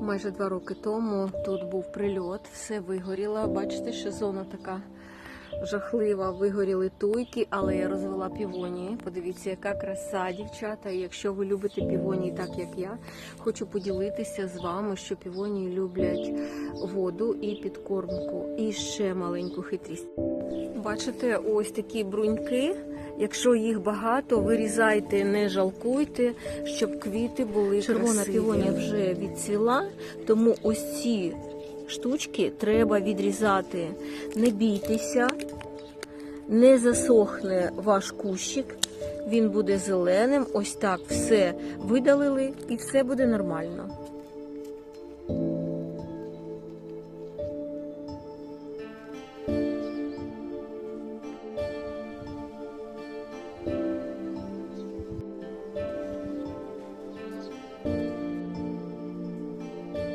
Майже два роки тому тут був прильот, все вигоріло. Бачите, що зона така жахлива. Вигоріли туйки, але я розвела півонії. Подивіться, яка краса, дівчата. І якщо ви любите півонії так, як я, хочу поділитися з вами, що півонії люблять воду і підкормку. І ще маленьку хитрість. Бачите, ось такі бруньки. Якщо їх багато, вирізайте, не жалкуйте, щоб квіти були Червона півонія вже відцвіла, тому ось ці штучки треба відрізати. Не бійтеся, не засохне ваш кущик, він буде зеленим. Ось так все видалили і все буде нормально.